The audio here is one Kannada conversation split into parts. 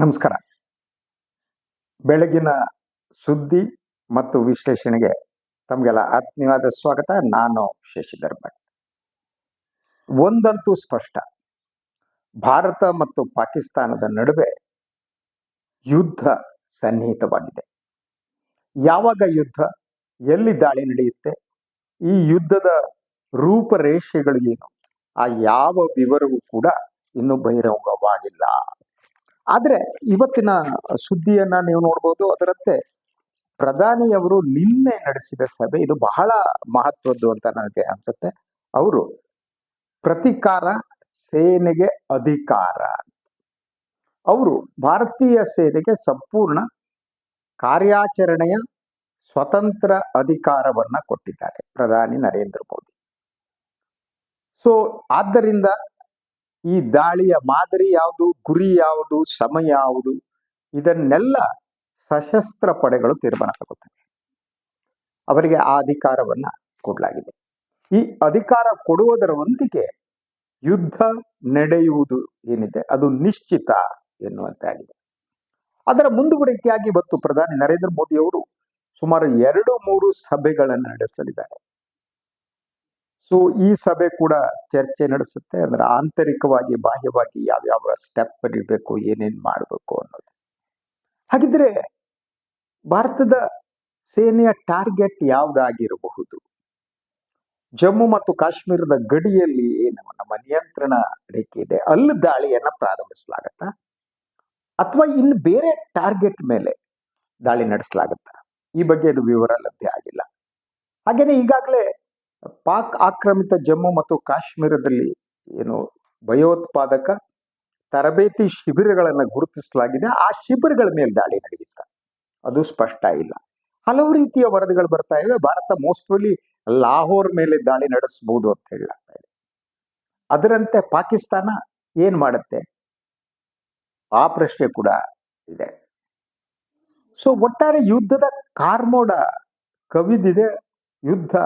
ನಮಸ್ಕಾರ. ಬೆಳಗಿನ ಸುದ್ದಿ ಮತ್ತು ವಿಶ್ಲೇಷಣೆಗೆ ತಮಗೆಲ್ಲ ಆತ್ಮೀಯವಾದ ಸ್ವಾಗತ. ನಾನು ಶಶಿಧರ್ ಭಟ್ ಒಂದಂತೂ ಸ್ಪಷ್ಟ. ಭಾರತ ಮತ್ತು ಪಾಕಿಸ್ತಾನದ ನಡುವೆ ಯುದ್ಧ ಸನ್ನಿಹಿತವಾಗಿದೆ. ಯಾವಾಗ ಯುದ್ಧ, ಎಲ್ಲಿ ದಾಳಿ ನಡೆಯುತ್ತೆ, ಈ ಯುದ್ಧದ ರೂಪರೇಷೆಗಳು ಏನು, ಆ ಯಾವ ವಿವರವೂ ಕೂಡ ಇನ್ನೂ ಬಹಿರಂಗವಾಗಿಲ್ಲ. ಆದ್ರೆ ಇವತ್ತಿನ ಸುದ್ದಿಯನ್ನ ನೀವು ನೋಡ್ಬೋದು ಅದರಂತೆ ಪ್ರಧಾನಿಯವರು ನಿನ್ನೆ ನಡೆಸಿದ ಸಭೆ, ಇದು ಬಹಳ ಮಹತ್ವದ್ದು ಅಂತ ನನಗೆ ಅನ್ಸುತ್ತೆ. ಅವರು ಪ್ರತಿಕಾರ, ಸೇನೆಗೆ ಅಧಿಕಾರ ಅವರು ಭಾರತೀಯ ಸೇನೆಗೆ ಸಂಪೂರ್ಣ ಕಾರ್ಯಾಚರಣೆಯ ಸ್ವತಂತ್ರ ಅಧಿಕಾರವನ್ನ ಕೊಟ್ಟಿದ್ದಾರೆ ಪ್ರಧಾನಿ ನರೇಂದ್ರ ಮೋದಿ. ಸೊ ಆದ್ದರಿಂದ ಈ ದಾಳಿಯ ಮಾದರಿ ಯಾವುದು? ಗುರಿ ಯಾವುದು? ಸಮಯ ಯಾವುದು? ಇದನ್ನೆಲ್ಲ ಸಶಸ್ತ್ರ ಪಡೆಗಳು ತೀರ್ಮಾನ ತಗೋತವೆ ಅವರಿಗೆ ಆ ಅಧಿಕಾರವನ್ನ ಕೊಡಲಾಗಿದೆ. ಈ ಅಧಿಕಾರ ಕೊಡುವುದರೊಂದಿಗೆ ಯುದ್ಧ ನಡೆಯುವುದು ಏನಿದೆ? ಅದು ನಿಶ್ಚಿತ ಎನ್ನುವಂತಾಗಿದೆ. ಅದರ ಮುಂದುವರಿಕೆಯಾಗಿ ಇವತ್ತು ಪ್ರಧಾನಿ ನರೇಂದ್ರ ಮೋದಿ ಅವರು ಸುಮಾರು ಎರಡು ಮೂರು ಸಭೆಗಳನ್ನು ನಡೆಸಲಿದ್ದಾರೆ. ಸೊ ಈ ಸಭೆ ಕೂಡ ಚರ್ಚೆ ನಡೆಸುತ್ತೆ. ಅಂದ್ರೆ ಆಂತರಿಕವಾಗಿ, ಬಾಹ್ಯವಾಗಿ ಯಾವ್ಯಾವ ಸ್ಟೆಪ್ ನಡೀಬೇಕು, ಏನೇನ್ ಮಾಡಬೇಕು ಅನ್ನೋದು. ಹಾಗಿದ್ರೆ ಭಾರತದ ಸೇನೆಯ ಟಾರ್ಗೆಟ್ ಯಾವ್ದಾಗಿರಬಹುದು? ಜಮ್ಮು ಮತ್ತು ಕಾಶ್ಮೀರದ ಗಡಿಯಲ್ಲಿ ಏನು ನಮ್ಮ ನಿಯಂತ್ರಣ ರೇಖೆ ಇದೆ? ಅಲ್ಲಿ ದಾಳಿಯನ್ನ ಪ್ರಾರಂಭಿಸಲಾಗತ್ತಾ? ಅಥವಾ ಇನ್ನು ಬೇರೆ ಟಾರ್ಗೆಟ್ ಮೇಲೆ ದಾಳಿ ನಡೆಸಲಾಗತ್ತಾ? ಈ ಬಗ್ಗೆ ಇದು ವಿವರ ಲಭ್ಯ ಆಗಿಲ್ಲ. ಹಾಗೇನೆ ಈಗಾಗಲೇ ಪಾಕ್ ಆಕ್ರಮಿತ ಜಮ್ಮು ಮತ್ತು ಕಾಶ್ಮೀರದಲ್ಲಿ ಏನು ಭಯೋತ್ಪಾದಕ ತರಬೇತಿ ಶಿಬಿರಗಳನ್ನು ಗುರುತಿಸಲಾಗಿದೆ. ಆ ಶಿಬಿರಗಳ ಮೇಲೆ ದಾಳಿ ನಡೆಯುತ್ತ. ಅದು ಸ್ಪಷ್ಟ ಇಲ್ಲ. ಹಲವು ರೀತಿಯ ವರದಿಗಳು ಬರ್ತಾ ಇವೆ. ಭಾರತ ಮೋಸ್ಟ್ಲಿ ಲಾಹೋರ್ ಮೇಲೆ ದಾಳಿ ನಡೆಸಬಹುದು ಅಂತ ಹೇಳಲಾಗ್ತಾ ಇದೆ. ಅದರಂತೆ ಪಾಕಿಸ್ತಾನ ಏನ್ ಮಾಡುತ್ತೆ? ಆ ಪ್ರಶ್ನೆ ಕೂಡ ಇದೆ. ಸೊ ಒಟ್ಟಾರೆ ಯುದ್ಧದ ಕಾರ್ಮೋಡ ಕವಿದಿದೆ. ಯುದ್ಧ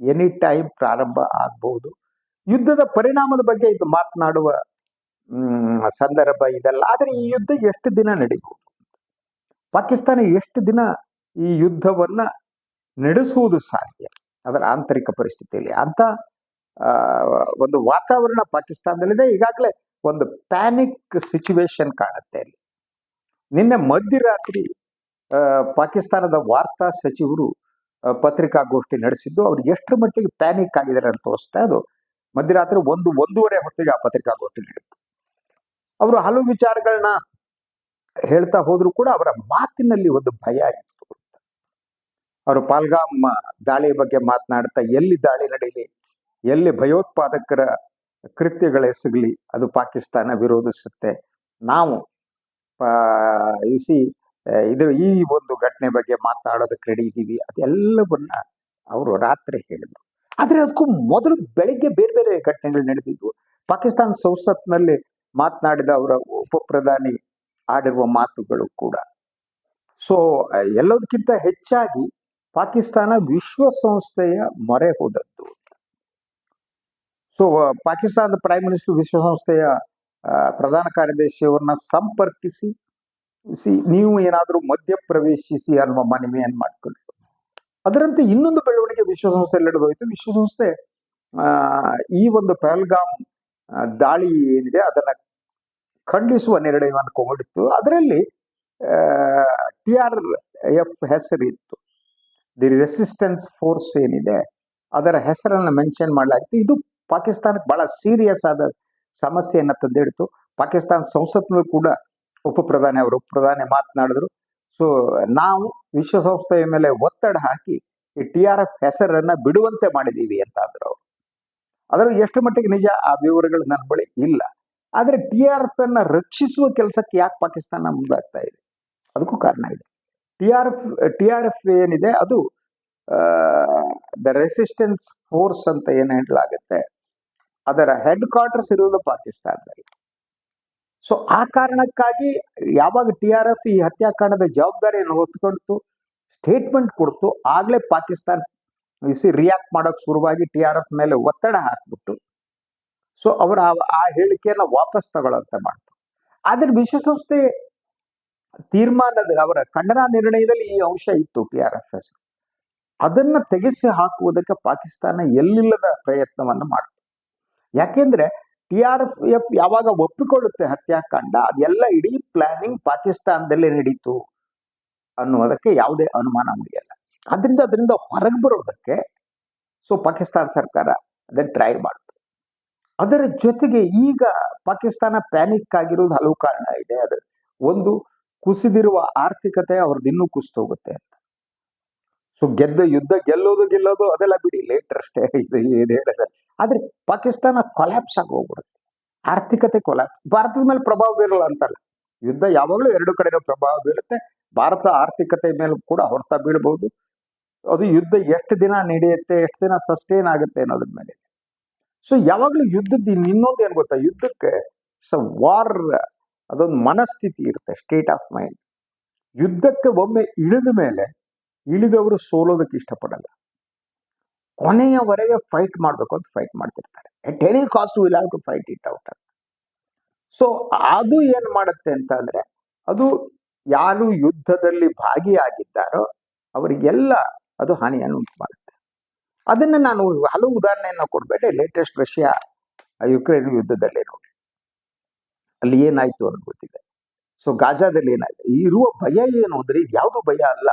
ಎನಿ ಟೈಮ್ ಪ್ರಾರಂಭ ಆಗ್ಬಹುದು ಯುದ್ಧದ ಪರಿಣಾಮದ ಬಗ್ಗೆ ಇದು ಮಾತನಾಡುವ ಸಂದರ್ಭ ಇದಲ್ಲ. ಆದರೆ ಈ ಯುದ್ಧ ಎಷ್ಟು ದಿನ ನಡೀಬಹುದು ಪಾಕಿಸ್ತಾನ ಎಷ್ಟು ದಿನ ಈ ಯುದ್ಧವನ್ನ ನಡೆಸುವುದು ಸಾಧ್ಯ? ಅದರ ಆಂತರಿಕ ಪರಿಸ್ಥಿತಿಯಲ್ಲಿ ಅಂತ ಒಂದು ವಾತಾವರಣ ಪಾಕಿಸ್ತಾನದಲ್ಲಿದೆ. ಈಗಾಗಲೇ ಒಂದು ಪ್ಯಾನಿಕ್ ಸಿಚುವೇಶನ್ ಕಾಣುತ್ತೆ ಅಲ್ಲಿ. ನಿನ್ನೆ ಮಧ್ಯರಾತ್ರಿ ಪಾಕಿಸ್ತಾನದ ವಾರ್ತಾ ಸಚಿವರು ಪತ್ರಿಕಾಗೋಷ್ಠಿ ನಡೆಸಿದ್ದು, ಅವ್ರು ಎಷ್ಟರ ಮಟ್ಟಿಗೆ ಪ್ಯಾನಿಕ್ ಆಗಿದ್ದಾರೆ ಅಂತ ತೋರಿಸ್ತಾ ಅದು. ಮಧ್ಯರಾತ್ರಿ ಒಂದು, ಒಂದೂವರೆ ಹೊತ್ತಿಗೆ ಆ ಪತ್ರಿಕಾಗೋಷ್ಠಿ ನಡೆಯಿತು ಅವರು ಹಲವು ವಿಚಾರಗಳನ್ನ ಹೇಳ್ತಾ ಹೋದ್ರು ಕೂಡ ಅವರ ಮಾತಿನಲ್ಲಿ ಒಂದು ಭಯ ಇತ್ತು ಅವರು ಪಾಲ್ಗಾಮ್ ದಾಳಿ ಬಗ್ಗೆ ಮಾತನಾಡ್ತಾ ಎಲ್ಲಿ ದಾಳಿ ನಡೀಲಿ, ಎಲ್ಲಿ ಭಯೋತ್ಪಾದಕರ ಕೃತ್ಯಗಳೆಸಗಲಿ ಅದು ಪಾಕಿಸ್ತಾನ ವಿರೋಧಿಸುತ್ತೆ. ನಾವು ಸಿ ಇದು ಈ ಒಂದು ಘಟನೆ ಬಗ್ಗೆ ಮಾತನಾಡೋದಕ್ಕೆ ರೆಡಿ ಇದ್ದೀವಿ ಅದೆಲ್ಲವನ್ನ ಅವರು ರಾತ್ರಿ ಹೇಳಿದ್ರು. ಆದ್ರೆ ಅದಕ್ಕೂ ಮೊದಲು ಬೆಳಿಗ್ಗೆ ಬೇರೆ ಬೇರೆ ಘಟನೆಗಳು ನಡೆದಿದ್ವು ಪಾಕಿಸ್ತಾನ ಸಂಸತ್ನಲ್ಲಿ ಮಾತನಾಡಿದ ಅವರ ಉಪ ಪ್ರಧಾನಿ ಆಡಿರುವ ಮಾತುಗಳು ಕೂಡ. ಸೊ ಎಲ್ಲದಕ್ಕಿಂತ ಹೆಚ್ಚಾಗಿ ಪಾಕಿಸ್ತಾನ ವಿಶ್ವಸಂಸ್ಥೆಯ ಮೊರೆ ಹೋದದ್ದು ಸೊ ಪಾಕಿಸ್ತಾನದ ಪ್ರೈಮ್ ಮಿನಿಸ್ಟರ್ ವಿಶ್ವಸಂಸ್ಥೆಯ ಪ್ರಧಾನ ಕಾರ್ಯದರ್ಶಿಯವರನ್ನ ಸಂಪರ್ಕಿಸಿ ಸಿ ನೀವು ಏನಾದರೂ ಮಧ್ಯ ಪ್ರವೇಶಿಸಿ ಅನ್ನುವ ಮನವಿಯನ್ನು ಮಾಡಿಕೊಂಡ್ರು ಅದರಂತೆ ಇನ್ನೊಂದು ಬೆಳವಣಿಗೆ ವಿಶ್ವಸಂಸ್ಥೆಯಲ್ಲಿ ನಡೆದೋಯ್ತು. ವಿಶ್ವಸಂಸ್ಥೆ ಈ ಒಂದು ಪಹಲ್ಗಾಮ್ ದಾಳಿ ಏನಿದೆ ಅದನ್ನ ಖಂಡಿಸುವ ನಿರ್ಣಯವನ್ನು ಕೊಂಡಿತ್ತು ಅದರಲ್ಲಿ ಟಿ ಆರ್ ಎಫ್ ಹೆಸರಿತ್ತು ದಿ ರೆಸಿಸ್ಟೆನ್ಸ್ ಫೋರ್ಸ್ ಏನಿದೆ, ಅದರ ಹೆಸರನ್ನು ಮೆನ್ಷನ್ ಮಾಡಲಾಗಿತ್ತು. ಇದು ಪಾಕಿಸ್ತಾನಕ್ಕೆ ಬಹಳ ಸೀರಿಯಸ್ ಆದ ಸಮಸ್ಯೆಯನ್ನು ತಂದಿಡ್ತು. ಪಾಕಿಸ್ತಾನ ಸಂಸತ್ನಲ್ಲೂ ಕೂಡ ಉಪ ಪ್ರಧಾನಿ ಅವರು ಪ್ರಧಾನಿ ಮಾತನಾಡಿದ್ರು. ಸೊ ನಾವು ವಿಶ್ವಸಂಸ್ಥೆಯ ಮೇಲೆ ಒತ್ತಡ ಹಾಕಿ ಈ ಟಿ ಆರ್ ಎಫ್ ಹೆಸರನ್ನ ಬಿಡುವಂತೆ ಮಾಡಿದೀವಿ ಅಂತ ಅಂದ್ರು ಅವರು. ಅದರ ಎಷ್ಟು ಮಟ್ಟಿಗೆ ನಿಜ? ಆ ವಿವರಗಳು ನನ್ನ ಬಳಿ ಇಲ್ಲ. ಆದ್ರೆ ಟಿ ಆರ್ ಎಫ್ ಅನ್ನ ರಕ್ಷಿಸುವ ಕೆಲಸಕ್ಕೆ ಯಾಕೆ ಪಾಕಿಸ್ತಾನ ಮುಂದಾಗ್ತಾ ಇದೆ? ಅದಕ್ಕೂ ಕಾರಣ ಇದೆ. T R F, T R F ಏನಿದೆ? ಅದು ದ ರೆಸಿಸ್ಟೆನ್ಸ್ ಫೋರ್ಸ್ ಅಂತ ಏನು ಹೇಳಲಾಗುತ್ತೆ? ಅದರ ಹೆಡ್ ಕ್ವಾರ್ಟರ್ಸ್ ಇರುವುದು ಪಾಕಿಸ್ತಾನದಲ್ಲಿ. ಸೊ ಆ ಕಾರಣಕ್ಕಾಗಿ ಯಾವಾಗ ಟಿ ಆರ್ ಎಫ್ ಈ ಹತ್ಯಾಕಾಂಡದ ಜವಾಬ್ದಾರಿಯನ್ನು ಹೊತ್ಕೊಂಡ್ತು ಸ್ಟೇಟ್ಮೆಂಟ್ ಕೊಡ್ತು, ಆಗ್ಲೇ ಪಾಕಿಸ್ತಾನ ಇಸಿ ರಿಯಾಕ್ಟ್ ಮಾಡೋಕೆ ಶುರುವಾಗಿ ಟಿ ಆರ್ ಎಫ್ ಮೇಲೆ ಒತ್ತಡ ಹಾಕ್ಬಿಟ್ಟು ಸೊ ಅವರ ಆ- ಹೇಳಿಕೆಯನ್ನ ವಾಪಸ್ ತಗೊಳ್ಳಂತೆ ಮಾಡ್ತು. ಆದ್ರೆ ವಿಶ್ವಸಂಸ್ಥೆ ತೀರ್ಮಾನದ ಅವರ ಖಂಡನಾ ನಿರ್ಣಯದಲ್ಲಿ ಈ ಅಂಶ ಇತ್ತು ಟಿ ಆರ್ ಎಫ್ ಎಸ್ ಅದನ್ನ ತೆಗೆಸಿ ಹಾಕುವುದಕ್ಕೆ ಪಾಕಿಸ್ತಾನ ಎಲ್ಲಿಲ್ಲದ ಪ್ರಯತ್ನವನ್ನು ಮಾಡ್ತು. ಯಾಕೆಂದ್ರೆ ಟಿ ಆರ್ ಎಫ್ ಯಾವಾಗ ಒಪ್ಪಿಕೊಳ್ಳುತ್ತೆ ಹತ್ಯಾಕಾಂಡ, ಅದೆಲ್ಲ ಇಡೀ ಪ್ಲಾನಿಂಗ್ ಪಾಕಿಸ್ತಾನದಲ್ಲೇ ನಡೀತು ಅನ್ನುವುದಕ್ಕೆ ಯಾವುದೇ ಅನುಮಾನ ಉಳಿಯಲ್ಲ ಅದರಿಂದ ಅದರಿಂದ ಹೊರಗೆ ಬರೋದಕ್ಕೆ ಸೊ ಪಾಕಿಸ್ತಾನ ಸರ್ಕಾರ ಅದನ್ನು ಟ್ರೈ ಮಾಡುತ್ತೆ. ಅದರ ಜೊತೆಗೆ ಈಗ ಪಾಕಿಸ್ತಾನ ಪ್ಯಾನಿಕ್ ಆಗಿರೋದು ಹಲವು ಕಾರಣ ಇದೆ. ಅದು ಒಂದು ಕುಸಿದಿರುವ ಆರ್ಥಿಕತೆ ಅವ್ರದ್ದು ಇನ್ನೂ ಕುಸಿದೋಗುತ್ತೆ ಅಂತ. ಸೊ ಗೆದ್ದ ಯುದ್ಧ ಗೆಲ್ಲೋದು ಗೆಲ್ಲೋದು ಅದೆಲ್ಲ ಬಿಡಿ ಲೇಟರ್ ಅಷ್ಟೇ ಇದು ಏನು ಹೇಳಿದ್ರೆ ಆದ್ರೆ ಪಾಕಿಸ್ತಾನ ಕೊಲ್ಯಾಪ್ಸ್ ಆಗಿ ಹೋಗ್ಬಿಡುತ್ತೆ. ಆರ್ಥಿಕತೆ ಕೊಲ್ಯಾಪ್ ಭಾರತದ ಮೇಲೆ ಪ್ರಭಾವ ಬೀರಲ್ಲ ಅಂತಲ್ಲ. ಯುದ್ಧ ಯಾವಾಗಲೂ ಎರಡು ಕಡೆನೂ ಪ್ರಭಾವ ಬೀರುತ್ತೆ. ಭಾರತ ಆರ್ಥಿಕತೆ ಮೇಲೆ ಕೂಡ ಹೊರತ ಬೀಳಬಹುದು ಅದು ಯುದ್ಧ ಎಷ್ಟು ದಿನ ನಡೆಯುತ್ತೆ, ಎಷ್ಟು ದಿನ ಸಸ್ಟೈನ್ ಆಗುತ್ತೆ ಅನ್ನೋದ್ರ ಮೇಲೆ. ಸೊ ಯಾವಾಗಲೂ ಯುದ್ಧದ ಇನ್ನೊಂದು ಏನು ಗೊತ್ತಾ? ಯುದ್ಧಕ್ಕೆ ಸ ವಾರ್ ಅದೊಂದು ಮನಸ್ಥಿತಿ ಇರುತ್ತೆ ಸ್ಟೇಟ್ ಆಫ್ ಮೈಂಡ್ ಯುದ್ಧಕ್ಕೆ ಒಮ್ಮೆ ಇಳಿದ ಮೇಲೆ ಇಳಿದವರು ಸೋಲೋದಕ್ಕೆ ಇಷ್ಟಪಡಲ್ಲ. ಕೊನೆಯವರೆಗೆ ಫೈಟ್ ಮಾಡಬೇಕು ಅಂತ ಫೈಟ್ ಮಾಡ್ತಿರ್ತಾರೆ. At any cost will have to fight it out ಅಂತ ಸೊ ಅದು ಏನ್ ಮಾಡುತ್ತೆ ಅಂತ ಅಂದ್ರೆ, ಅದು ಯಾರು ಯುದ್ಧದಲ್ಲಿ ಭಾಗಿಯಾಗಿದ್ದಾರೋ, ಅವರಿಗೆಲ್ಲ ಅದು ಹಾನಿಯನ್ನು ಉಂಟು ಮಾಡುತ್ತೆ ಅದನ್ನ ನಾನು ಹಲವು ಉದಾಹರಣೆಯನ್ನು ಕೊಡಬೇಡಿ. ಲೇಟೆಸ್ಟ್ ರಷ್ಯಾ ಯುಕ್ರೇನ್ ಯುದ್ಧದಲ್ಲಿ ನೋಡಿ. ಅಲ್ಲಿ ಏನಾಯ್ತು ಅನ್ನೋದು ಗೊತ್ತಿದೆ. ಸೊ ಗಾಜಾದಲ್ಲಿ ಏನಾಯ್ತು? ಇರುವ ಭಯ ಏನು ಅಂದ್ರೆ ಇದು ಯಾವುದು ಭಯ ಅಲ್ಲ.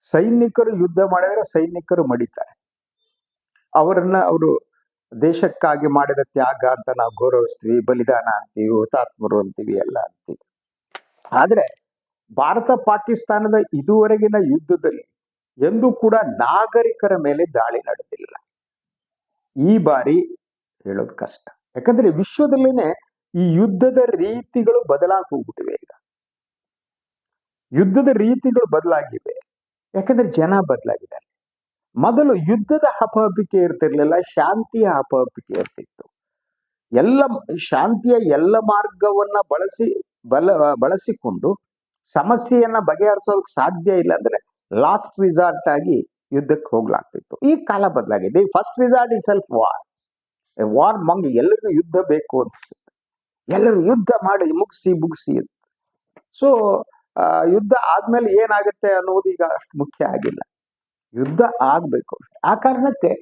ಸೈನಿಕರು ಯುದ್ಧ ಮಾಡಿದ್ರೆ ಸೈನಿಕರು ಮಡಿತಾರೆ. ಅವರನ್ನ ಅವರು ದೇಶಕ್ಕಾಗಿ ಮಾಡಿದ ತ್ಯಾಗ ಅಂತ ನಾವು ಗೌರವಿಸ್ತೀವಿ, ಬಲಿದಾನ ಅಂತೀವಿ, ಹುತಾತ್ಮರು ಅಂತೀವಿ, ಎಲ್ಲ ಅಂತೀವಿ. ಆದ್ರೆ ಭಾರತ ಪಾಕಿಸ್ತಾನದ ಇದುವರೆಗಿನ ಯುದ್ಧದಲ್ಲಿ ಎಂದೂ ಕೂಡ ನಾಗರಿಕರ ಮೇಲೆ ದಾಳಿ ನಡೆದಿಲ್ಲ. ಈ ಬಾರಿ ಹೇಳೋದು ಕಷ್ಟ. ಯಾಕಂದ್ರೆ ವಿಶ್ವದಲ್ಲೇನೆ ಈ ಯುದ್ಧದ ರೀತಿಗಳು ಬದಲಾಗಿ ಹೋಗ್ಬಿಟ್ಟಿವೆ ಈಗ. ಯುದ್ಧದ ರೀತಿಗಳು ಬದಲಾಗಿವೆ. ಯಾಕಂದ್ರೆ ಜನ ಬದಲಾಗಿದ್ದಾರೆ. ಮೊದಲು ಯುದ್ಧದ ಹಪಹಪಿಕೆ ಇರ್ತಿರ್ಲಿಲ್ಲ, ಶಾಂತಿಯ ಹಪಹಪಿಕೆ ಇರ್ತಿತ್ತು. ಎಲ್ಲ ಶಾಂತಿಯ ಎಲ್ಲ ಮಾರ್ಗವನ್ನ ಬಳಸಿ, ಬಲ, ಬಳಸಿಕೊಂಡು ಸಮಸ್ಯೆಯನ್ನ ಬಗೆಹರಿಸೋದಕ್ಕೆ ಸಾಧ್ಯ ಇಲ್ಲ ಅಂದ್ರೆ ಲಾಸ್ಟ್ ರಿಸಾರ್ಟ್ ಆಗಿ ಯುದ್ಧಕ್ಕೆ ಹೋಗ್ಲಾಗ್ತಿತ್ತು. ಈ ಕಾಲ ಬದಲಾಗಿದೆ. First resort is self war war ಮಂಗ್ ಎಲ್ಲರಿಗೂ ಯುದ್ಧ ಬೇಕು ಅನ್ಸುತ್ತೆ. ಎಲ್ಲರೂ ಯುದ್ಧ ಮಾಡಿ ಮುಗಿಸಿ ಮುಗಿಸಿ ಸೊ ಯುದ್ಧ ಆದ್ಮೇಲೆ ಏನಾಗುತ್ತೆ ಅನ್ನೋದು ಈಗ ಅಷ್ಟು ಮುಖ್ಯ ಆಗಿಲ್ಲ. ಯುದ್ಧ ಆಗ್ಬೇಕು. ಆ ಕಾರಣಕ್ಕೆ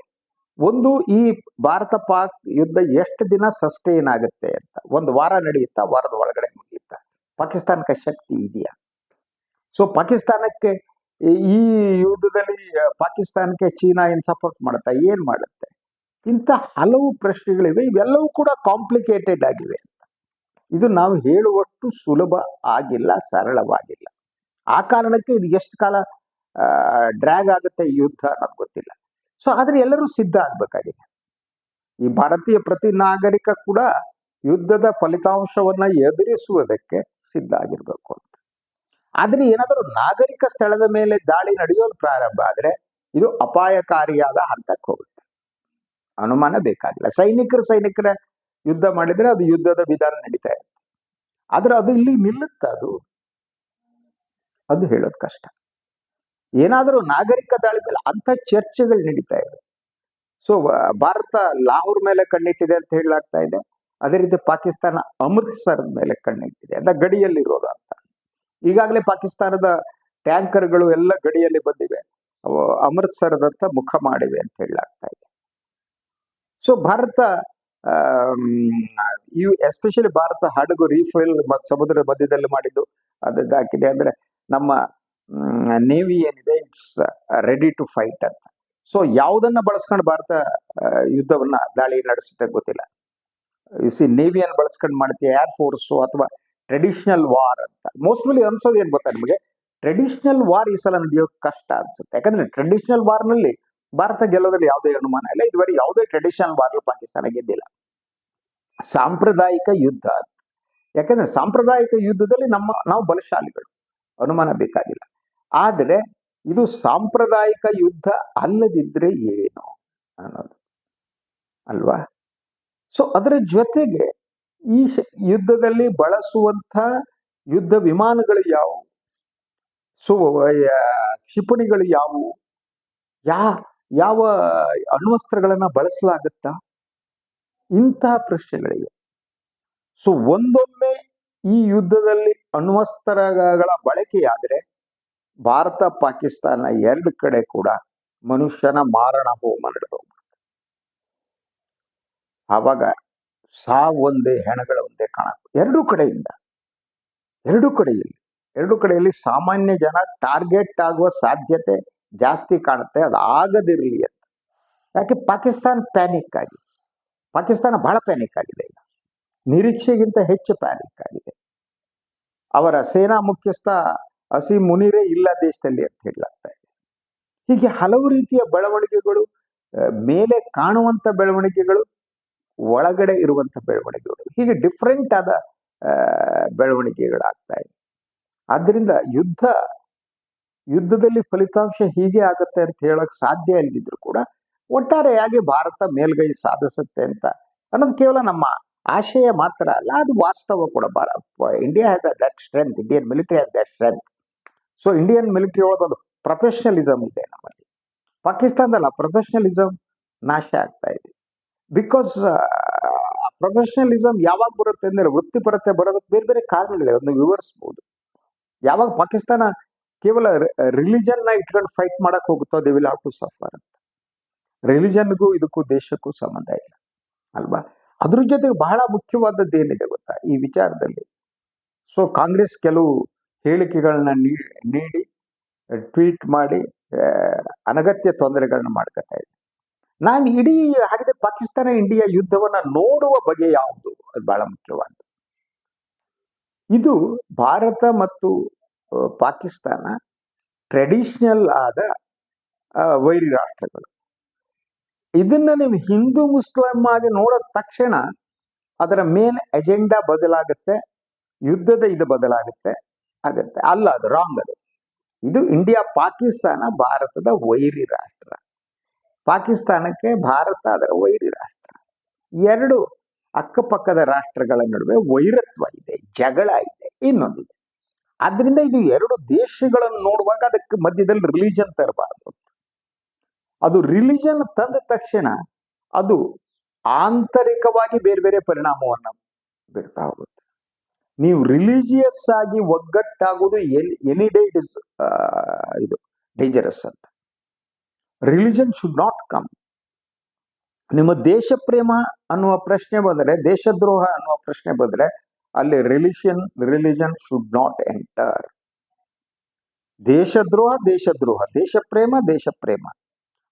ಒಂದು ಈ ಭಾರತ ಪಾಕ್ ಯುದ್ಧ ಎಷ್ಟು ದಿನ ಸಸ್ಟೈನ್ ಆಗುತ್ತೆ ಅಂತ, ಒಂದು ವಾರ ನಡೆಯುತ್ತಾ, ವಾರದ ಒಳಗಡೆ ಮುಗಿಯುತ್ತಾ? ಪಾಕಿಸ್ತಾನಕ್ಕೆ ಶಕ್ತಿ ಇದೆಯಾ? ಸೊ ಪಾಕಿಸ್ತಾನಕ್ಕೆ ಈ- ಯುದ್ಧದಲ್ಲಿ ಪಾಕಿಸ್ತಾನಕ್ಕೆ ಚೀನಾ ಏನ್ ಸಪೋರ್ಟ್ ಮಾಡುತ್ತಾ? ಏನ್ ಮಾಡುತ್ತೆ? ಇಂಥ ಹಲವು ಪ್ರಶ್ನೆಗಳಿವೆ, ಇವೆಲ್ಲವೂ ಕೂಡ ಕಾಂಪ್ಲಿಕೇಟೆಡ್ ಆಗಿವೆ ಅಂತ. ಇದು ನಾವು ಹೇಳುವಷ್ಟು ಸುಲಭ ಆಗಿಲ್ಲ, ಸರಳವಾಗಿಲ್ಲ. ಆ ಕಾರಣಕ್ಕೆ ಇದು ಎಷ್ಟು ಕಾಲ ಡ್ರ್ಯಾಗ್ ಆಗುತ್ತೆ ಯುದ್ಧ ಅನ್ನೋದು ಗೊತ್ತಿಲ್ಲ. ಸೊ ಆದ್ರೆ ಎಲ್ಲರೂ ಸಿದ್ಧ ಆಗ್ಬೇಕಾಗಿದೆ. ಈ ಭಾರತೀಯ ಪ್ರತಿ ನಾಗರಿಕ ಕೂಡ ಯುದ್ಧದ ಫಲಿತಾಂಶವನ್ನ ಎದುರಿಸುವುದಕ್ಕೆ ಸಿದ್ಧ ಆಗಿರ್ಬೇಕು ಅಂತ. ಆದ್ರೆ ಏನಾದರೂ ನಾಗರಿಕ ಸ್ಥಳದ ಮೇಲೆ ದಾಳಿ ನಡೆಯೋದು ಪ್ರಾರಂಭ ಆದ್ರೆ ಇದು ಅಪಾಯಕಾರಿಯಾದ ಹಂತಕ್ಕೆ ಹೋಗುತ್ತೆ. ಅನುಮಾನ ಬೇಕಾಗಿಲ್ಲ. ಸೈನಿಕರು ಸೈನಿಕರ ಯುದ್ಧ ಮಾಡಿದ್ರೆ ಅದು ಯುದ್ಧದ ವಿಧಾನ ನಡೀತಾ ಇರುತ್ತೆ. ಆದ್ರೆ ಅದು ಇಲ್ಲಿ ನಿಲ್ಲುತ್ತ ಅದು? ಅದು ಹೇಳೋದು ಕಷ್ಟ. ಏನಾದರೂ ನಾಗರಿಕ ದಾಳಿ ಮೇಲೆ ಅಂತ ಚರ್ಚೆಗಳು ನಡೀತಾ ಇದೆ ಸೊ ಭಾರತ ಲಾಹೋರ್ ಮೇಲೆ ಕಣ್ಣಿಟ್ಟಿದೆ ಅಂತ ಹೇಳಲಾಗ್ತಾ ಇದೆ. ಅದೇ ರೀತಿ ಪಾಕಿಸ್ತಾನ ಅಮೃತ್ಸರ್ ಮೇಲೆ ಕಣ್ಣಿಟ್ಟಿದೆ. ಅದ ಗಡಿಯಲ್ಲಿರೋದು ಅಂತ. ಈಗಾಗಲೇ ಪಾಕಿಸ್ತಾನದ ಟ್ಯಾಂಕರ್ಗಳು ಎಲ್ಲ ಗಡಿಯಲ್ಲಿ ಬಂದಿವೆ. ಅವು ಮುಖ ಮಾಡಿವೆ ಅಂತ ಹೇಳಲಾಗ್ತಾ ಇದೆ. ಸೊ ಭಾರತ ಇವು ಎಸ್ಪೆಷಲಿ ಭಾರತ ಹಡಗು ರೀಫೈಲ್ ಸಮುದ್ರದ ಮಧ್ಯದಲ್ಲಿ ಮಾಡಿದ್ದು ಅದು ಹಾಕಿದೆ ಅಂದ್ರೆ ನಮ್ಮ ನೇವಿ ಏನಿದೆ ಇಟ್ಸ್ ರೆಡಿ ಟು ಫೈಟ್ ಅಂತ. ಸೊ ಯಾವುದನ್ನ ಬಳಸ್ಕೊಂಡು ಭಾರತ ಯುದ್ಧವನ್ನ ದಾಳಿ ನಡೆಸುತ್ತೆ ಗೊತ್ತಿಲ್ಲ. ಸಿ ನೇವಿಯನ್ನು ಬಳಸ್ಕೊಂಡು ಮಾಡ್ತೀಯ ಏರ್ ಫೋರ್ಸು ಅಥವಾ ಟ್ರೆಡಿಷನಲ್ ವಾರ್ ಅಂತ? ಮೋಸ್ಟ್ಲಿ ಅನ್ಸೋದು ಏನ್ ಗೊತ್ತಾ ನಿಮಗೆ? ಟ್ರೆಡಿಷನಲ್ ವಾರ್ ಈ ಸಲ ನಡೆಯೋದು ಕಷ್ಟ ಅನ್ಸುತ್ತೆ. ಯಾಕಂದ್ರೆ ಟ್ರೆಡಿಷನಲ್ ವಾರ್ನಲ್ಲಿ ಭಾರತ ಗೆಲ್ಲೋದ್ರಲ್ಲಿ ಯಾವುದೇ ಅನುಮಾನ ಇಲ್ಲ. ಇದುವರೆ ಯಾವುದೇ ಟ್ರೆಡಿಷನಲ್ ವಾರ್ ಪಾಕಿಸ್ತಾನ ಗೆದ್ದಿಲ್ಲ. ಸಾಂಪ್ರದಾಯಿಕ ಯುದ್ಧ ಯಾಕಂದ್ರೆ ಸಾಂಪ್ರದಾಯಿಕ ಯುದ್ಧದಲ್ಲಿ ನಮ್ಮ, ನಾವು ಬಲಶಾಲಿಗಳು. ಅನುಮಾನ ಬೇಕಾಗಿಲ್ಲ. ಆದರೆ ಇದು ಸಾಂಪ್ರದಾಯಿಕ ಯುದ್ಧ ಅಲ್ಲದಿದ್ರೆ ಏನು ಅನ್ನೋದು. ಅಲ್ವಾ? ಸೊ ಅದರ ಜೊತೆಗೆ ಈ ಯುದ್ಧದಲ್ಲಿ ಬಳಸುವಂತ ಯುದ್ಧ ವಿಮಾನಗಳು ಯಾವುವು? ಸೊ ಕ್ಷಿಪಣಿಗಳು ಯಾವುವು? ಯಾ, ಯಾವ ಅಣ್ವಸ್ತ್ರಗಳನ್ನ ಬಳಸಲಾಗುತ್ತಾ? ಇಂತಹ ಪ್ರಶ್ನೆಗಳಿವೆ. ಸೊ ಒಂದೊಮ್ಮೆ ಈ ಯುದ್ಧದಲ್ಲಿ ಅಣ್ವಸ್ತ್ರಗಳ ಬಳಕೆಯಾದರೆ ಭಾರತ, ಪಾಕಿಸ್ತಾನ ಎರಡು ಕಡೆ ಕೂಡ ಮನುಷ್ಯನ ಮಾರಣ ಹೋಮ ನಡೆದು ಆವಾಗ ಸಾವು ಒಂದೇ, ಹೆಣಗಳ ಒಂದೇ ಕಾಣ ಎರಡೂ ಕಡೆಯಿಂದ, ಎರಡು ಕಡೆಯಲ್ಲಿ, ಎರಡೂ ಕಡೆಯಲ್ಲಿ ಸಾಮಾನ್ಯ ಜನ ಟಾರ್ಗೆಟ್ ಆಗುವ ಸಾಧ್ಯತೆ ಜಾಸ್ತಿ ಕಾಣುತ್ತೆ, ಅದು ಆಗದಿರಲಿ ಅಂತ. ಯಾಕೆ? ಪಾಕಿಸ್ತಾನ ಪ್ಯಾನಿಕ್ ಆಗಿದೆ. ಪಾಕಿಸ್ತಾನ ಬಹಳ ಪ್ಯಾನಿಕ್ ಆಗಿದೆ ಈಗ. ನಿರೀಕ್ಷೆಗಿಂತ ಹೆಚ್ಚು ಪ್ಯಾನಿಕ್ ಆಗಿದೆ. ಅವರ ಸೇನಾ ಮುಖ್ಯಸ್ಥ ಅಸೀಂ ಮುನಿರೇ ಇಲ್ಲ ದೇಶದಲ್ಲಿ ಅಂತ ಹೇಳಲಾಗ್ತಾ ಇದೆ. ಹೀಗೆ ಹಲವು ರೀತಿಯ ಬೆಳವಣಿಗೆಗಳು ಮೇಲೆ ಕಾಣುವಂಥ ಬೆಳವಣಿಗೆಗಳು, ಒಳಗಡೆ ಇರುವಂಥ ಬೆಳವಣಿಗೆಗಳು, ಹೀಗೆ ಡಿಫ್ರೆಂಟ್ ಆದ ಬೆಳವಣಿಗೆಗಳಾಗ್ತಾ ಇದೆ. ಆದ್ದರಿಂದ ಯುದ್ಧ, ಯುದ್ಧದಲ್ಲಿ ಫಲಿತಾಂಶ ಹೀಗೆ ಆಗುತ್ತೆ ಅಂತ ಹೇಳಕ್ ಸಾಧ್ಯ ಇಲ್ಲದಿದ್ರು ಕೂಡ ಒಟ್ಟಾರೆಯಾಗಿ ಭಾರತ ಮೇಲ್ಗೈ ಸಾಧಿಸುತ್ತೆ ಅಂತ ಅನ್ನೋದು ಕೇವಲ ನಮ್ಮ ಆಶಯ ಮಾತ್ರ ಅಲ್ಲ, ಅದು ವಾಸ್ತವ ಕೂಡ. ಭಾರ India has that strength Indian military has that strength so Indian military ಒಳಗೊಂದು professionalism ಇದೆ ನಮ್ಮಲ್ಲಿ. ಪಾಕಿಸ್ತಾನದಲ್ಲ ಪ್ರೊಫೆಷನಲಿಸಮ್ ನಾಶ ಆಗ್ತಾ ಇದೆ. ಬಿಕಾಸ್ ಪ್ರೊಫೆಷನಲಿಸಮ್ ಯಾವಾಗ ಬರುತ್ತೆ ಅಂದ್ರೆ ವೃತ್ತಿಪರತೆ ಬರೋದಕ್ಕೆ ಬೇರೆ ಬೇರೆ ಕಾರಣಗಳಿವೆ ಅದನ್ನು ವಿವರಿಸ್ಬೋದು. ಯಾವಾಗ ಪಾಕಿಸ್ತಾನ ಕೇವಲ ರಿಲಿಜನ್ನ ಇಟ್ಕೊಂಡು ಫೈಟ್ ಮಾಡಕ್ ಹೋಗುತ್ತೋ they will have to suffer ಅಂತ. ರಿಲಿಜನ್ಗೂ ಇದಕ್ಕೂ ದೇಶಕ್ಕೂ ಸಂಬಂಧ ಇಲ್ಲ. ಅಲ್ವಾ? ಅದ್ರ ಜೊತೆಗೆ ಬಹಳ ಮುಖ್ಯವಾದದ್ದು ಏನಿದೆ ಗೊತ್ತಾ? ಈ ವಿಚಾರದಲ್ಲಿ. ಸೊ ಕಾಂಗ್ರೆಸ್ ಕೆಲವು ಹೇಳಿಕೆಗಳನ್ನ ನೀಡಿ, ಟ್ವೀಟ್ ಮಾಡಿ ಅನಗತ್ಯ ತೊಂದರೆಗಳನ್ನ ಮಾಡ್ಕೊತಾ ಇದೆ ನಾನು ಇಡೀ ಹಾಗಿದ್ರೆ ಪಾಕಿಸ್ತಾನ ಇಂಡಿಯಾ ಯುದ್ಧವನ್ನ ನೋಡುವ ಬಗೆ ಯಾವುದು? ಅದು ಬಹಳ ಮುಖ್ಯವಾದ ಇದು ಭಾರತ ಮತ್ತು ಪಾಕಿಸ್ತಾನ ಟ್ರೆಡಿಷನಲ್ ಆದ ವೈರಿ ರಾಷ್ಟ್ರಗಳು. ಇದನ್ನ ನೀವು ಹಿಂದೂ ಮುಸ್ಲಿಂ ಆಗಿ ನೋಡಿದ ತಕ್ಷಣ ಅದರ ಮೇನ್ ಎಜೆಂಡಾ ಬದಲಾಗುತ್ತೆ, ಯುದ್ಧದ ಇದು ಬದಲಾಗುತ್ತೆ. ಆಗತ್ತೆ. ಅಲ್ಲ, ಅದು ರಾಂಗ್ ಅದು. ಇದು ಇಂಡಿಯಾ ಪಾಕಿಸ್ತಾನ ಭಾರತದ ವೈರಿ ರಾಷ್ಟ್ರ. ಪಾಕಿಸ್ತಾನಕ್ಕೆ ಭಾರತ ಅದರ ವೈರಿ ರಾಷ್ಟ್ರ. ಎರಡು ಅಕ್ಕಪಕ್ಕದ ರಾಷ್ಟ್ರಗಳ ನಡುವೆ ವೈರತ್ವ ಇದೆ, ಜಗಳ ಇದೆ, ಇನ್ನೊಂದಿದೆ. ಆದ್ರಿಂದ ಇದು ಎರಡು ದೇಶಗಳನ್ನು ನೋಡುವಾಗ ಅದಕ್ಕೆ ಮಧ್ಯದಲ್ಲಿ ರಿಲಿಜನ್ ತರಬಾರದು. ಅದು ರಿಲಿಜನ್ ತಂದ ತಕ್ಷಣ ಅದು ಆಂತರಿಕವಾಗಿ ಬೇರೆ ಬೇರೆ ಪರಿಣಾಮವನ್ನು ಬೀರ್ತಾ ಹೋಗುತ್ತೆ. ನೀವು ರಿಲಿಜಿಯಸ್ ಆಗಿ ಒಗ್ಗಟ್ಟಾಗುವುದು ಎನಿ ಡೇ ಇಟ್ ಇಸ್ ಇದು ಡೇಂಜರಸ್ ಅಂತ. ರಿಲಿಜನ್ ಶುಡ್ ನಾಟ್ ಕಮ್ ನಿಮ್ಮ ದೇಶ ಪ್ರೇಮ ಅನ್ನುವ ಪ್ರಶ್ನೆ ಬಂದರೆ, ದೇಶದ್ರೋಹ ಅನ್ನುವ ಪ್ರಶ್ನೆ ಬಂದರೆ, ಅಲ್ಲಿ religion religion should not enter ದೇಶದ್ರೋಹ ದೇಶದ್ರೋಹ ದೇಶ ಪ್ರೇಮ ದೇಶ ಪ್ರೇಮ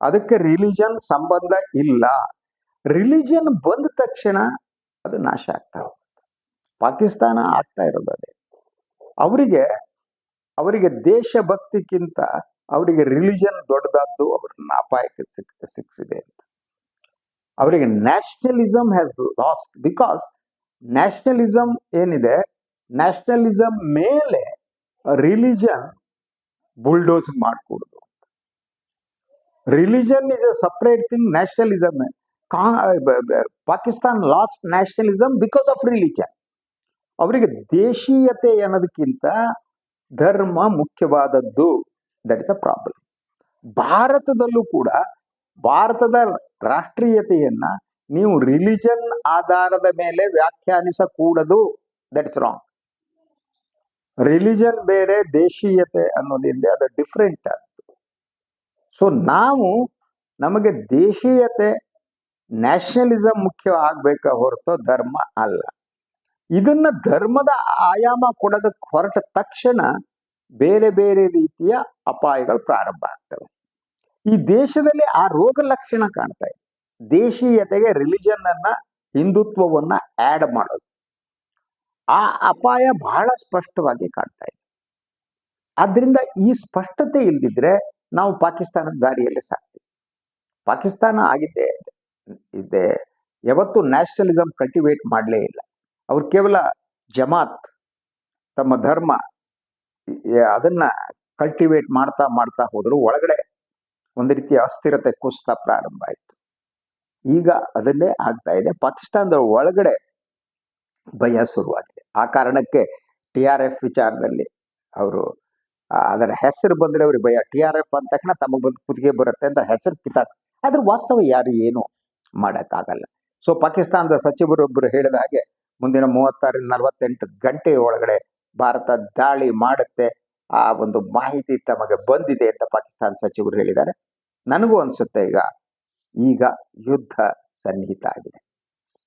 ಅದಕ್ಕೆ ರಿಲಿಜನ್ ಸಂಬಂಧ ಇಲ್ಲ. ರಿಲಿಜನ್ ಬಂದ ತಕ್ಷಣ ಅದು ನಾಶ ಆಗ್ತಾ ಪಾಕಿಸ್ತಾನ ಆಗ್ತಾ ಇರೋದು ಅದೇ. ಅವರಿಗೆ ಅವರಿಗೆ ದೇಶಭಕ್ತಿಗಿಂತ ಅವರಿಗೆ ರಿಲಿಜನ್ ದೊಡ್ಡದಾದ್ದು ಅವ್ರನ್ನ ಅಪಾಯಕ್ಕೆ ಸಿಕ್ ಸಿಕ್ಕಿದೆ ಅಂತ. ಅವರಿಗೆ nationalism has lost because nationalism ಏನಿದೆ ನ್ಯಾಷನಲಿಸಮ್ ಮೇಲೆ religion bulldoze ಮಾಡಿಕೊಡುದು. Religion is a separate thing nationalism Pakistan lost nationalism because of religion ಅವರಿಗೆ ದೇಶೀಯತೆ ಅನ್ನೋದಕ್ಕಿಂತ ಧರ್ಮ ಮುಖ್ಯವಾದದ್ದು. ದಟ್ ಇಸ್ ಅ ಪ್ರಾಬ್ಲಮ್ ಭಾರತದಲ್ಲೂ ಕೂಡ ಭಾರತದ ರಾಷ್ಟ್ರೀಯತೆಯನ್ನ ನೀವು ರಿಲಿಜನ್ ಆಧಾರದ ಮೇಲೆ ವ್ಯಾಖ್ಯಾನಿಸಕೂಡದು. ದಟ್ ಇಸ್ ರಾಂಗ್ ರಿಲಿಜನ್ ಬೇರೆ, ದೇಶೀಯತೆ ಅನ್ನೋದಿಂದ ಅದು ಡಿಫ್ರೆಂಟ್ ಆಯ್ತು ಸೊ ನಾವು ನಮಗೆ ದೇಶೀಯತೆ ನ್ಯಾಷನಲಿಸಂ ಮುಖ್ಯ ಆಗ್ಬೇಕ ಹೊರತು ಧರ್ಮ ಅಲ್ಲ. ಇದನ್ನ ಧರ್ಮದ ಆಯಾಮ ಕೊಡೋದಕ್ಕೆ ಹೊರಟ ತಕ್ಷಣ ಬೇರೆ ಬೇರೆ ರೀತಿಯ ಅಪಾಯಗಳು ಪ್ರಾರಂಭ ಆಗ್ತವೆ. ಈ ದೇಶದಲ್ಲಿ ಆ ರೋಗ ಲಕ್ಷಣ ಕಾಣ್ತಾ ಇದೆ. ದೇಶೀಯತೆಗೆ ರಿಲಿಜನ್ ಅನ್ನ, ಹಿಂದುತ್ವವನ್ನ ಆಡ್ ಮಾಡೋದು. ಆ ಅಪಾಯ ಬಹಳ ಸ್ಪಷ್ಟವಾಗಿ ಕಾಣ್ತಾ ಇದೆ. ಆದ್ರಿಂದ ಈ ಸ್ಪಷ್ಟತೆ ಇಲ್ದಿದ್ರೆ ನಾವು ಪಾಕಿಸ್ತಾನದ ದಾರಿಯಲ್ಲಿ ಸಾಕ್ತೀವಿ. ಪಾಕಿಸ್ತಾನ ಆಗಿದ್ದೇ ಇದೆ. ಯಾವತ್ತು ನ್ಯಾಷನಲಿಸಮ್ ಕಲ್ಟಿವೇಟ್ ಮಾಡಲೇ ಇಲ್ಲ. ಅವ್ರು ಕೇವಲ ಜಮಾತ್, ತಮ್ಮ ಧರ್ಮ ಅದನ್ನು ಕಲ್ಟಿವೇಟ್ ಮಾಡ್ತಾ ಮಾಡ್ತಾ ಹೋದರೂ. ಒಳಗಡೆ ಒಂದು ರೀತಿಯ ಅಸ್ಥಿರತೆ ಕುಸ್ತಾ ಪ್ರಾರಂಭ ಆಯಿತು. ಈಗ ಅದನ್ನೇ ಆಗ್ತಾ ಇದೆ. ಪಾಕಿಸ್ತಾನದ ಒಳಗಡೆ ಭಯ ಶುರುವಾಗಿದೆ. ಆ ಕಾರಣಕ್ಕೆ ಟಿ ಆರ್ ಎಫ್ ವಿಚಾರದಲ್ಲಿ ಅವರು ಅದರ ಹೆಸರು ಬಂದ್ರೆ ಅವ್ರಿಗೆ ಭಯ. ಟಿ ಆರ್ ಎಫ್ ಅಂದ ತಕ್ಷಣ ತಮಗೆ ಬಂದು ಕುತ್ತಿಗೆ ಬರುತ್ತೆ ಅಂತ ಹೆಸರು ಕಿತ್ತಾಕ್. ಆದ್ರೆ ವಾಸ್ತವ ಯಾರು ಏನು ಮಾಡಕ್ಕಾಗಲ್ಲ. ಸೊ, ಪಾಕಿಸ್ತಾನದ ಸಚಿವರೊಬ್ಬರು ಹೇಳಿದ ಹಾಗೆ ಮುಂದಿನ ಮೂವತ್ತಾರರಿಂದ ನಲವತ್ತೆಂಟು ಗಂಟೆ ಒಳಗಡೆ ಭಾರತ ದಾಳಿ ಮಾಡುತ್ತೆ. ಆ ಒಂದು ಮಾಹಿತಿ ತಮಗೆ ಬಂದಿದೆ ಅಂತ ಪಾಕಿಸ್ತಾನ ಸಚಿವರು ಹೇಳಿದ್ದಾರೆ. ನನಗೂ ಅನಿಸುತ್ತೆ ಈಗ ಈಗ ಯುದ್ಧ ಸನ್ನಿಹಿತ ಆಗಿದೆ.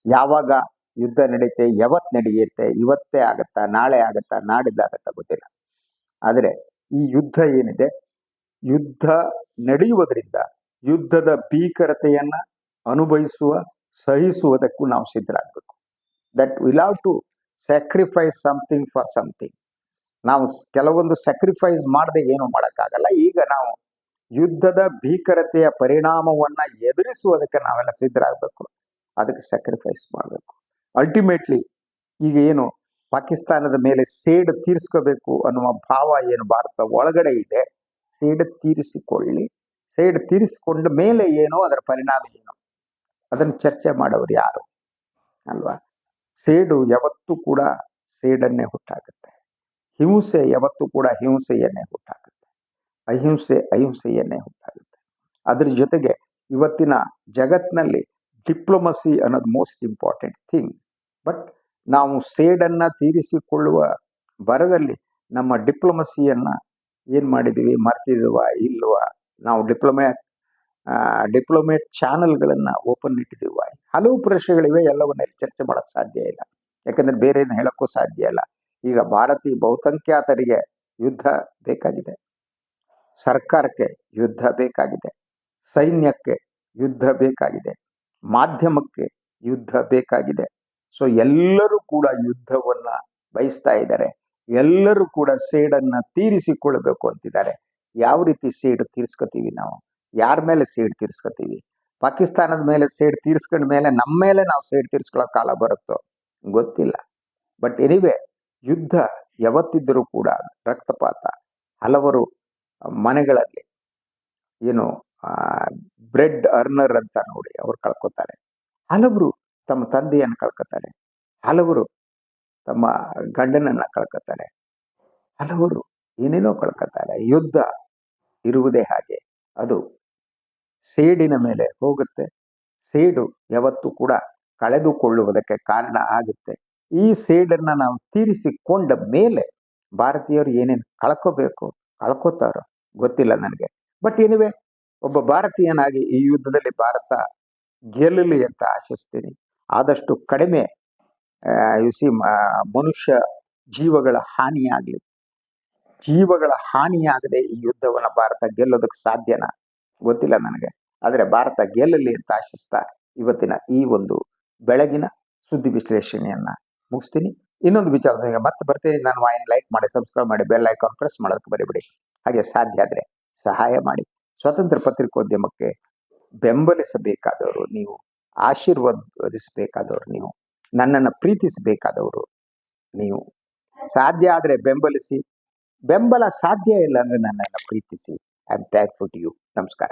ಯಾವಾಗ ಯುದ್ಧ ನಡೀತೆ ಯಾವತ್ತು ನಡೆಯುತ್ತೆ, ಇವತ್ತೇ ಆಗತ್ತಾ, ನಾಳೆ ಆಗತ್ತಾ ನಾಡಿದ್ದಾಗತ್ತಾ ಗೊತ್ತಿಲ್ಲ. ಆದರೆ ಈ ಯುದ್ಧ ಏನಿದೆ? ಯುದ್ಧ ನಡೆಯುವುದರಿಂದ ಯುದ್ಧದ ಭೀಕರತೆಯನ್ನ ಅನುಭವಿಸುವ, ಸಹಿಸುವುದಕ್ಕೂ ನಾವು ಸಿದ್ಧರಾಗಬೇಕು. That will have to sacrifice something for something ನಾವು ಕೆಲವೊಂದು ಸ್ಯಾಕ್ರಿಫೈಸ್ ಮಾಡದೆ ಏನು ಮಾಡೋಕ್ಕಾಗಲ್ಲ. ಈಗ ನಾವು ಯುದ್ಧದ ಭೀಕರತೆಯ ಪರಿಣಾಮವನ್ನು ಎದುರಿಸುವುದಕ್ಕೆ ನಾವೆಲ್ಲ ಸಿದ್ಧರಾಗಬೇಕು. ಅದಕ್ಕೆ ಸ್ಯಾಕ್ರಿಫೈಸ್ ಮಾಡಬೇಕು. ಅಲ್ಟಿಮೇಟ್ಲಿ ಈಗ ಏನು ಪಾಕಿಸ್ತಾನದ ಮೇಲೆ ಸೇಡು ತೀರಿಸ್ಕೋಬೇಕು ಅನ್ನುವ ಭಾವ ಏನು ಭಾರತ ಒಳಗಡೆ ಇದೆ, ಸೇಡು ತೀರಿಸಿಕೊಳ್ಳಿ. ಸೇಡು ತೀರಿಸಿಕೊಂಡ ಮೇಲೆ ಏನೋ ಅದರ ಪರಿಣಾಮ ಏನು? ಅದನ್ನು ಚರ್ಚೆ ಮಾಡೋರು ಯಾರು? ಅಲ್ವಾ? ಸೇಡು ಯಾವತ್ತೂ ಕೂಡ ಸೇಡನ್ನೇ ಹುಟ್ಟಾಗುತ್ತೆ. ಹಿಂಸೆ ಯಾವತ್ತೂ ಕೂಡ ಹಿಂಸೆಯನ್ನೇ ಹುಟ್ಟಾಗುತ್ತೆ. ಅಹಿಂಸೆ ಅಹಿಂಸೆಯನ್ನೇ ಹುಟ್ಟಾಗುತ್ತೆ. ಅದ್ರ ಜೊತೆಗೆ ಇವತ್ತಿನ ಜಗತ್ತಿನಲ್ಲಿ ಡಿಪ್ಲೊಮಸಿ ಅನ್ನೋದು ಮೋಸ್ಟ್ ಇಂಪಾರ್ಟೆಂಟ್ ಥಿಂಗ್. ಬಟ್ ನಾವು ಸೇಡನ್ನ ತೀರಿಸಿಕೊಳ್ಳುವ ಬರದಲ್ಲಿ ನಮ್ಮ ಡಿಪ್ಲೊಮಸಿಯನ್ನ ಏನ್ ಮಾಡಿದೀವಿ? ಮರ್ತಿದ್ವಾ? ಇಲ್ವಾ? ನಾವು ಡಿಪ್ಲೊಮ್ಯಾಟ್ ಡಿಪ್ಲೊಮೇಟ್ ಚಾನಲ್ಗಳನ್ನು ಓಪನ್ ಇಟ್ಟಿದ್ದೀವ. ಹಲವು ಪ್ರಶ್ನೆಗಳಿವೆ ಎಲ್ಲವನ್ನ ಇಲ್ಲಿ ಚರ್ಚೆ ಮಾಡಕ್ ಸಾಧ್ಯ ಇಲ್ಲ. ಯಾಕಂದ್ರೆ ಬೇರೆ ಏನು ಹೇಳಕ್ಕೂ ಸಾಧ್ಯ ಇಲ್ಲ. ಈಗ ಭಾರತೀಯ ಬಹುಸಂಖ್ಯಾತರಿಗೆ ಯುದ್ಧ ಬೇಕಾಗಿದೆ. ಸರ್ಕಾರಕ್ಕೆ ಯುದ್ಧ ಬೇಕಾಗಿದೆ. ಸೈನ್ಯಕ್ಕೆ ಯುದ್ಧ ಬೇಕಾಗಿದೆ. ಮಾಧ್ಯಮಕ್ಕೆ ಯುದ್ಧ ಬೇಕಾಗಿದೆ. ಸೊ, ಎಲ್ಲರೂ ಕೂಡ ಯುದ್ಧವನ್ನ ಬಯಸ್ತಾ ಇದ್ದಾರೆ. ಎಲ್ಲರೂ ಕೂಡ ಸೇಡನ್ನ ತೀರಿಸಿಕೊಳ್ಳಬೇಕು ಅಂತಿದ್ದಾರೆ. ಯಾವ ರೀತಿ ಸೇಡು ತೀರಿಸ್ಕೊತೀವಿ ನಾವು? ಯಾರ ಮೇಲೆ ಸೇಡ್ ತೀರ್ಸ್ಕೊತೀವಿ? ಪಾಕಿಸ್ತಾನದ ಮೇಲೆ ಸೇಡ್ ತೀರ್ಸ್ಕೊಂಡ ಮೇಲೆ ನಮ್ಮ ಮೇಲೆ ನಾವು ಸೈಡ್ ತೀರ್ಸ್ಕೊಳ್ಳೋ ಕಾಲ ಬರುತ್ತೋ? ಗೊತ್ತಿಲ್ಲ. ಬಟ್ ಎನಿವೆ, ಯುದ್ಧ ಯಾವತ್ತಿದ್ದರೂ ಕೂಡ ರಕ್ತಪಾತ, ಹಲವರು ಮನೆಗಳಲ್ಲಿ ಏನು ಬ್ರೆಡ್ ಅರ್ನರ್ ಅಂತ ನೋಡಿ ಅವ್ರು ಕಳ್ಕೊತಾರೆ. ಹಲವರು ತಮ್ಮ ತಂದೆಯನ್ನು ಕಳ್ಕೊತಾರೆ. ಹಲವರು ತಮ್ಮ ಗಂಡನನ್ನ ಕಳ್ಕೊತಾರೆ. ಹಲವರು ಏನೇನೋ ಕಳ್ಕೊತಾರೆ. ಯುದ್ಧ ಇರುವುದೇ ಹಾಗೆ. ಅದು ಸೇಡಿನ ಮೇಲೆ ಹೋಗುತ್ತೆ. ಸೇಡು ಯಾವತ್ತೂ ಕೂಡ ಕಳೆದುಕೊಳ್ಳುವುದಕ್ಕೆ ಕಾರಣ ಆಗುತ್ತೆ. ಈ ಸೇಡನ್ನ ನಾವು ತೀರಿಸಿಕೊಂಡ ಮೇಲೆ ಭಾರತೀಯರು ಏನೇನು ಕಳ್ಕೋಬೇಕು, ಕಳ್ಕೋತಾರೋ ಗೊತ್ತಿಲ್ಲ ನನಗೆ. ಬಟ್ ಏನಿವೆ ಒಬ್ಬ ಭಾರತೀಯನಾಗಿ ಈ ಯುದ್ಧದಲ್ಲಿ ಭಾರತ ಗೆಲ್ಲಲಿ ಅಂತ ಆಶಿಸ್ತೀನಿ. ಆದಷ್ಟು ಕಡಿಮೆ ಯುಸಿ ಮನುಷ್ಯ ಜೀವಗಳ ಹಾನಿಯಾಗಲಿ. ಜೀವಗಳ ಹಾನಿಯಾಗದೆ ಈ ಯುದ್ಧವನ್ನ ಭಾರತ ಗೆಲ್ಲೋದಕ್ಕೆ ಸಾಧ್ಯನಾ? ಗೊತ್ತಿಲ್ಲ ನನಗೆ. ಆದರೆ ಭಾರತ ಗೆಲ್ಲಲಿ ಅಂತ ಆಶಿಸ್ತಾ ಇವತ್ತಿನ ಈ ಒಂದು ಬೆಳಗಿನ ಸುದ್ದಿ ವಿಶ್ಲೇಷಣೆಯನ್ನ ಮುಗಿಸ್ತೀನಿ. ಇನ್ನೊಂದು ವಿಚಾರದಾಗ ಮತ್ತೆ ಬರ್ತೀನಿ. ನಾನು ವಾಯಿನ್ ಲೈಕ್ ಮಾಡಿ ಸಬ್ಸ್ಕ್ರೈಬ್ ಮಾಡಿ ಬೆಲ್ ಐಕಾನ್ ಪ್ರೆಸ್ ಮಾಡೋದಕ್ಕೆ ಬರಿಬಿಡಿ ಹಾಗೆ ಸಾಧ್ಯ ಆದರೆ ಸಹಾಯ ಮಾಡಿ. ಸ್ವತಂತ್ರ ಪತ್ರಿಕೋದ್ಯಮಕ್ಕೆ ಬೆಂಬಲಿಸಬೇಕಾದವರು ನೀವು, ಆಶೀರ್ವದಿಸಬೇಕಾದವರು ನೀವು, ನನ್ನನ್ನು ಪ್ರೀತಿಸಬೇಕಾದವರು ನೀವು. ಸಾಧ್ಯ ಆದರೆ ಬೆಂಬಲಿಸಿ. ಬೆಂಬಲ ಸಾಧ್ಯ ಇಲ್ಲ ಅಂದರೆ ನನ್ನನ್ನು ಪ್ರೀತಿಸಿ. I am thankful to you ನಮಸ್ಕಾರ